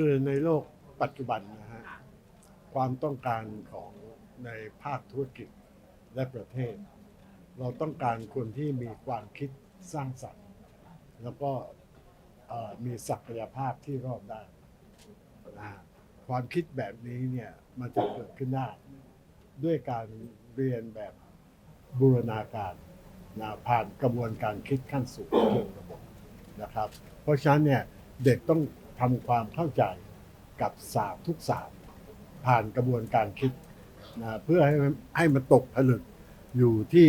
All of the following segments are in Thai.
คือในโลกปัจจุบันนะฮะความต้องการของในภาคธุรกิจและประเทศ เราต้องการคนที่มีความคิดสร้างสรรค์ แล้วก็มีศักยภาพที่รอบด้านนะฮะความคิดแบบนี้เนี่ยมันจะเกิดขึ้นได้ด้วยการเรียนแบบบูรณาการนะผ่านกระบวนการคิดขั้นสูงเชิงระบบนะครับ เพราะฉะนั้นเนี่ยเด็กต้อง ทำความเข้าใจกับศาสตร์ทุกศาสตร์ผ่านกระบวนการคิดนะเพื่อให้ให้มันตกผลึกอยู่ที่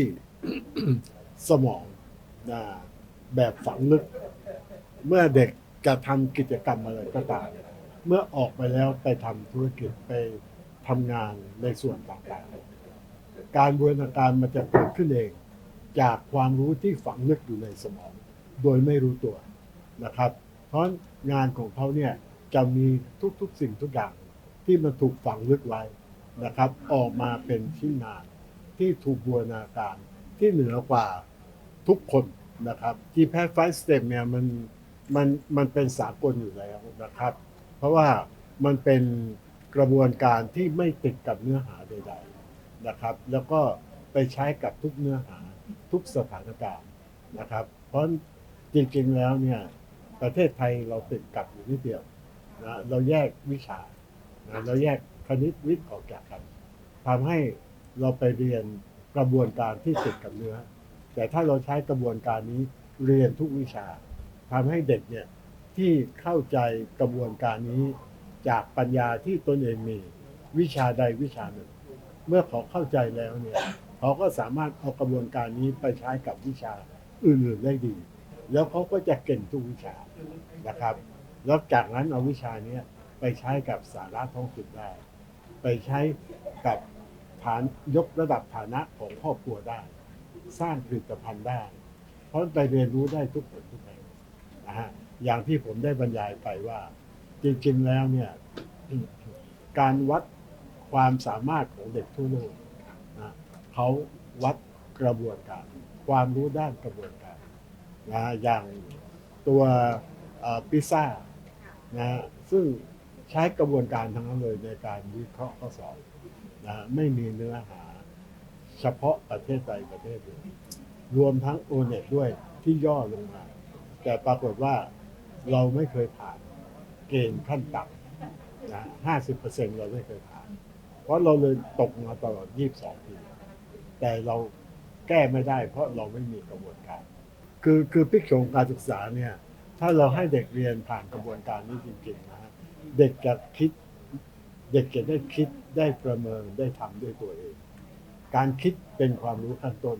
สมองนะแบบฝังลึก เมื่อเด็กจะทำกิจกรรมอะไรก็ตามเมื่อออกไปแล้วไปทำธุรกิจไปทำงานในส่วนต่างๆ การบูรณาการมันจะเกิดขึ้นเอง จากความรู้ที่ฝังลึกอยู่ในสมอง โดยไม่รู้ตัวนะครับ เพราะงานของเขาเนี่ยจะมีทุกๆสิ่งทุกอย่างที่มันถูกฝังลึกไว้นะครับ ออกมาเป็นชิ้นงานที่ถูกบูรณาการที่เหนือกว่าทุกคนนะครับที่แพทไฟสเต็ปเนี่ยมันมันมันเป็นสากลอยู่แล้วนะครับ เพราะว่ามันเป็นกระบวนการที่ไม่ติดกับเนื้อหาใดๆนะครับ แล้วก็ไปใช้กับทุกเนื้อหาทุกสถานการณ์นะครับ เพราะจริงๆแล้วเนี่ย ประเทศไทยเราติดกับอยู่นิดเดียวนะเราแยกวิชานะเราแยกคณิตวิทย์ออกจากกันทำให้เราไปเรียนกระบวนการที่ติดกับเนื้อ แต่ถ้าเราใช้กระบวนการนี้เรียนทุกวิชาทำให้เด็กเนี่ยที่เข้าใจกระบวนการนี้จากปัญญาที่ตนเองมีวิชาใดวิชาหนึ่ง เมื่อเขาเข้าใจแล้วเนี่ยเขาก็สามารถเอากระบวนการนี้ไปใช้กับวิชาอื่นๆได้ดี แล้วเขาก็จะเก่งทุกวิชานะครับ แล้วจากนั้นเอาวิชานี้ไปใช้กับสาระท้องถิ่นได้ ไปใช้กับฐานยกระดับฐานะของครอบครัวได้ สร้างผลิตภัณฑ์ได้ เพราะไปเรียนรู้ได้ทุกคนทุกแห่งนะฮะอย่างที่ผมได้บรรยายไปว่า จริงๆแล้วเนี่ยการวัดความสามารถของเด็กทั่วโลกนะเขาวัดกระบวนการ ความรู้ด้านกระบวนการ นะอย่างตัวพิซซ่านะซึ่งใช้กระบวนการทั้งนั้นเลยในการวิเคราะห์ข้อสอบนะไม่มีเนื้อหาเฉพาะประเทศใดประเทศหนึ่งรวมทั้งโอเน็ตด้วยที่ย่อลงมา แต่ปรากฏว่าเราไม่เคยผ่านเกณฑ์ขั้นต่ำนะห้าสิบเปอร์เซ็นเราไม่เคยผ่าน เพราะเราเลยตกมาตลอด22ปี แต่เราแก้ไม่ได้เพราะเราไม่มีกระบวนการ คือคือพิกโฉงการศึกษาเนี่ย ถ้าเราให้เด็กเรียนผ่านกระบวนการนี้จริงๆนะฮะเด็กจะคิด เด็กจะได้คิดได้ประเมินได้ทำด้วยตัวเอง การคิดเป็นความรู้ขั้นต้น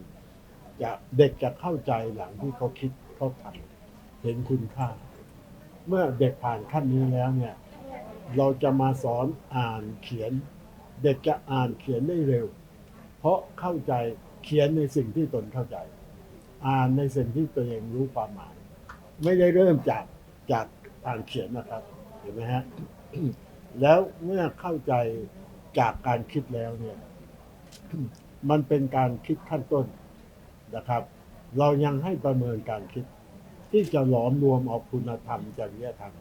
จะเด็กจะเข้าใจหลังที่เขาคิดเขาทำเห็นคุณค่า เมื่อเด็กผ่านขั้นนี้แล้วเนี่ย เราจะมาสอนอ่านเขียน เด็กจะอ่านเขียนได้เร็ว เพราะเข้าใจเขียนในสิ่งที่ตนเข้าใจ อ่านในสิ่งที่ตัวเองรู้ความหมาย ไม่ได้เริ่มจากจากอ่านเขียนนะครับ เห็นไหมฮะ แล้วเมื่อเข้าใจจากการคิดแล้วเนี่ย มันเป็นการคิดขั้นต้นนะครับ เรายังให้ประเมินการคิด ที่จะหลอมรวมเอาคุณธรรมจริยธรรม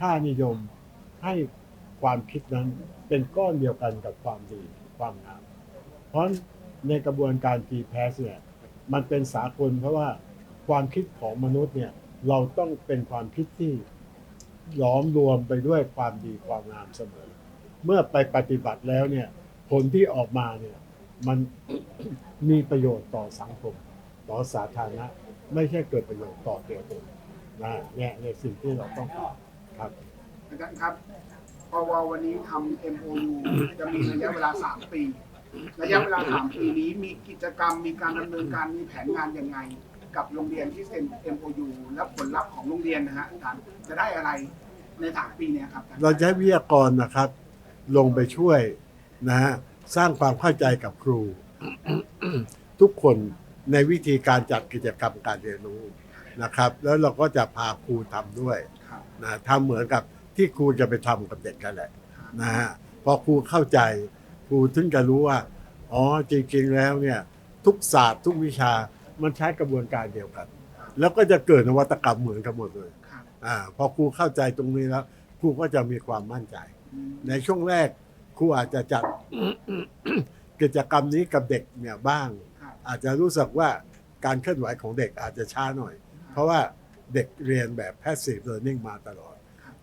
ค่านิยมให้ความคิดนั้นเป็นก้อนเดียวกันกับความดีความงามเพราะในกระบวนการ G p a s เนี่ย มันเป็นสากลเพราะว่าความคิดของมนุษย์เนี่ยเราต้องเป็นความคิดที่หลอมรวมไปด้วยความดีความงามเสมอ เมื่อไปปฏิบัติแล้วเนี่ยผลที่ออกมาเนี่ยมันมีประโยชน์ต่อสังคม ต่อสาธารณะ ไม่ใช่เกิดประโยชน์ต่อตัวตนนะเนี่ยในสิ่งที่เราต้องครับอาจารย์ครับปววันนี้ทำ MOU จะมีระยะเวลา 3 ปี ระยะเวลา3ปีนี้มีกิจกรรมมีการดำเนินการมีแผนงานยังไง กับโรงเรียนที่เซ็น MOU และผลลัพธ์ของโรงเรียนนะฮะอาจารย์จะได้อะไรใน3ปีเนี้ยครับอจย์เราจะให้วิทยากรนะครับ ลงไปช่วยนะฮะสร้างความเข้าใจกับครู ทุกคนในวิธีการจัดกิจกรรมการเรียนรู้นะครับ แล้วเราก็จะพาครูทำด้วยครับนะทำเหมือนกับที่ครูจะไปทำกับเด็กกันแหละนะฮะพอครูเข้าใจ รูถึงจะรู้ว่า อ๋อจริงๆแล้วเนี่ย ทุกศาสตร์ทุกวิชามันใช้กระบวนการเดียวกัน แล้วก็จะเกิดนวัตกรรมเหมือนกันหมดเลยครับอ่าพอครูเข้าใจตรงนี้แล้วครูก็จะมีความมั่นใจ ในช่วงแรกครูอาจจะจัดกิจกรรมนี้กับเด็กเนี่ยบ้างครับอาจจะรู้สึกว่าการเคลื่อนไหวของเด็กอาจจะช้าหน่อย เพราะว่าเด็กเรียนแบบ passive learning มาตลอด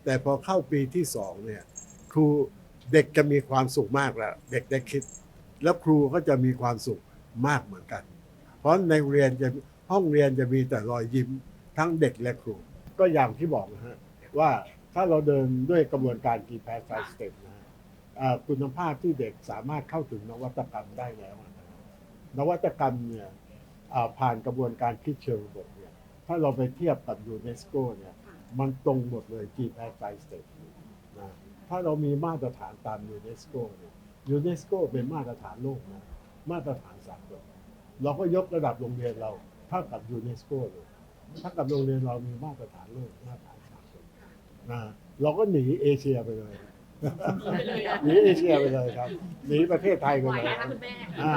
แต่พอเข้าปีที่สองเนี่ยครู เด็กจะมีความสุขมากแล้ว เด็กได้คิด แล้วครูก็จะมีความสุขมากเหมือนกัน เพราะในเรียนจะห้องเรียนจะมีแต่รอยยิ้มทั้งเด็กและครู ก็อย่างที่บอกนะฮะว่าถ้าเราเดินด้วยกระบวนการ key pass five step นะฮะคุณภาพที่เด็กสามารถเข้าถึงนวัตกรรมได้แล้วนะนวัตกรรมเนี่ยผ่านกระบวนการคิดเชิงระบบเนี่ยถ้าเราไปเทียบกับยูเนสโกเนี่ยมันตรงหมดเลย key pass five step นะ ถ้าเรามีมาตรฐานตามยูเนสโกเนี่ยยูเนสโกเป็นมาตรฐานโลกนะมาตรฐานสากลเราก็ยกระดับโรงเรียนเราเท่ากับยูเนสโกเลยถ้ากับโรงเรียนเรามีมาตรฐานโลกมาตรฐานสากลนะเราก็หนีเอเชียไปเลยหนีเอเชียไปเลยครับหนีประเทศไทยไปไหวเลยนะคะคุณแม่อ่า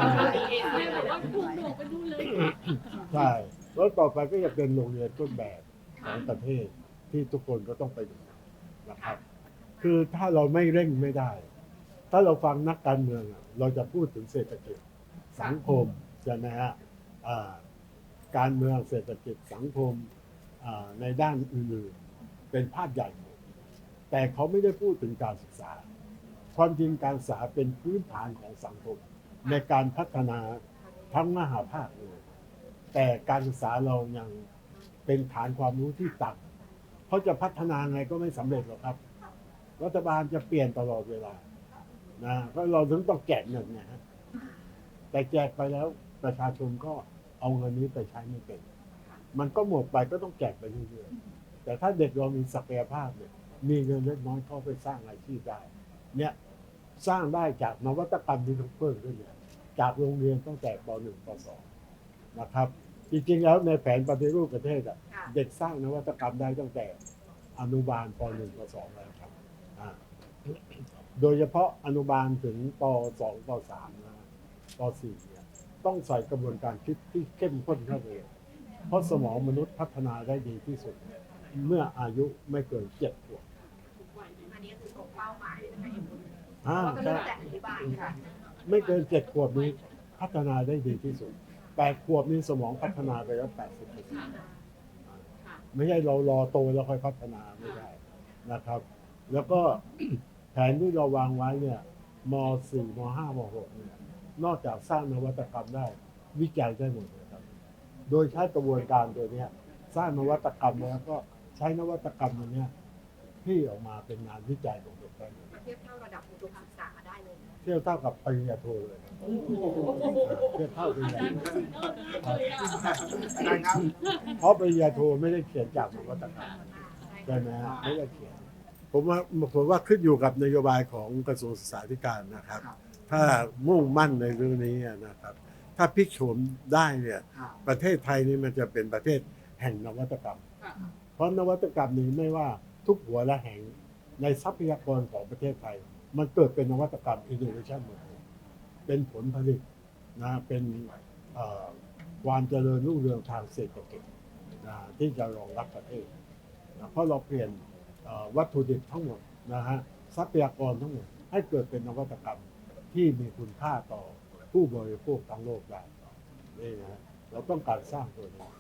เองแม่บอกว่าถูกโดดไปนู่นเลยใช่แล้วต่อไปก็จะเป็นโรงเรียนต้นแบบของประเทศที่ทุกคนก็ต้องไปดูนะครับ คือถ้าเราไม่เร่งไม่ได้ ถ้าเราฟังนักการเมืองอะเราจะพูดถึงเศรษฐกิจสังคมใช่ไหมฮะอ่าการเมืองเศรษฐกิจสังคมอ่าในด้านอื่นๆเป็นภาพใหญ่หมดแต่เขาไม่ได้พูดถึงการศึกษา ความจริงการศึกษาเป็นพื้นฐานของสังคม ในการพัฒนาทั้งมหาภาคเลยแต่การศึกษาเรายังเป็นฐานความรู้ที่ต่ำเพราะจะพัฒนาไงก็ไม่สำเร็จหรอกครับ รัฐบาลจะเปลี่ยนตลอดเวลานะก็เราถึงต้องแจกเงินนะฮะแต่แจกไปแล้วประชาชนก็เอาเงินนี้ไปใช้ไม่เป็น มันก็หมดไปก็ต้องแจกไปเรื่อยๆแต่ถ้าเด็กเรามีศักยภาพเนี่ยมีเงินเล็กน้อยเข้าไปสร้างอาชีพได้ เนี่ยสร้างได้จากนวัตกรรมที่ต้องเพิ่มขึ้นเนี่ยจากโรงเรียนตั้งแต่ป .1 ป .2 นะครับ จริงๆแล้วในแผนปฏิรูปประเทศอะค่ะเด็กสร้างนวัตกรรมได้ตั้งแต่อนุบาลป .1 ป .2 แล้วครับอ่า โดยเฉพาะอนุบาลถึงป .2 ป .3 นะป .4 เนี่ยต้องใส่กระบวนการคิดที่เข้มข้นเข้าไปเลยเพราะสมองมนุษย์พัฒนาได้ดีที่สุด เมื่ออายุไม่เกินเจ็ดขวบอันนี้คือตรงเป้าหมายนะคะเอ็มบุญอ่าก็คือใช่ตั้งแต่อนุบาลค่ะไม่เกินเจ็ดขวบนี้พัฒนาได้ดีที่สุดแปดขวบนี้สมองพัฒนาไปแล้วแปดสิบเปอร์เซ็นต์ค่ะไม่ใช่เรารอโตแล้วค่อยพัฒนาไม่ได้นะครับ แล้วก็แผนที่เราวางไว้เนี่ยม .4 ม .5 ม .6 เนี่ยนอกจากสร้างนวัตกรรมได้ วิจัยได้หมดเลยครับ โดยใช้กระบวนการตัวเนี้ยสร้างนวัตกรรมแล้วก็ใช้นวัตกรรมตัวเนี้ยที่ออกมาเป็นงานวิจัยของเด็กได้เลยเทียบเท่าระดับอุดมศึกษาได้เลยนะเทียบเท่ากับปริญญาโทเลยครับเทียบเท่าปริญญาโทอาจารย์ครับเพราะปริญญาโทไม่ได้เขียนจากนวัตกรรมใช่ไหมฮะไม่ได้เขียน ผมว่าผมว่าขึ้นอยู่กับนโยบายของกระทรวงศึกษาธิการนะครับครับถ้ามุ่งมั่นในเรื่องนี้นะครับ ถ้าพลิกโฉมได้เนี่ยครับประเทศไทยนี่มันจะเป็นประเทศแห่งนวัตกรรม เพราะนวัตกรรมนี้ไม่ว่าทุกหัวและแห่งในทรัพยากรของประเทศไทย มันเกิดเป็นนวัตกรรม innovation หมดเลยเป็นผลผลิตนะเป็นเอ่อความเจริญรุ่งเรืองทางเศรษฐกิจนะที่จะรองรับประเทศนะเพราะเราเปลี่ยนเอ่อ วัตถุดิบทั้งหมดนะฮะทรัพยากรทั้งหมด ให้เกิดเป็นนวัตกรรมที่มีคุณค่าต่อผู้บริโภคทั้งโลกได้นี่นะฮะเราต้องการสร้างตัวนี้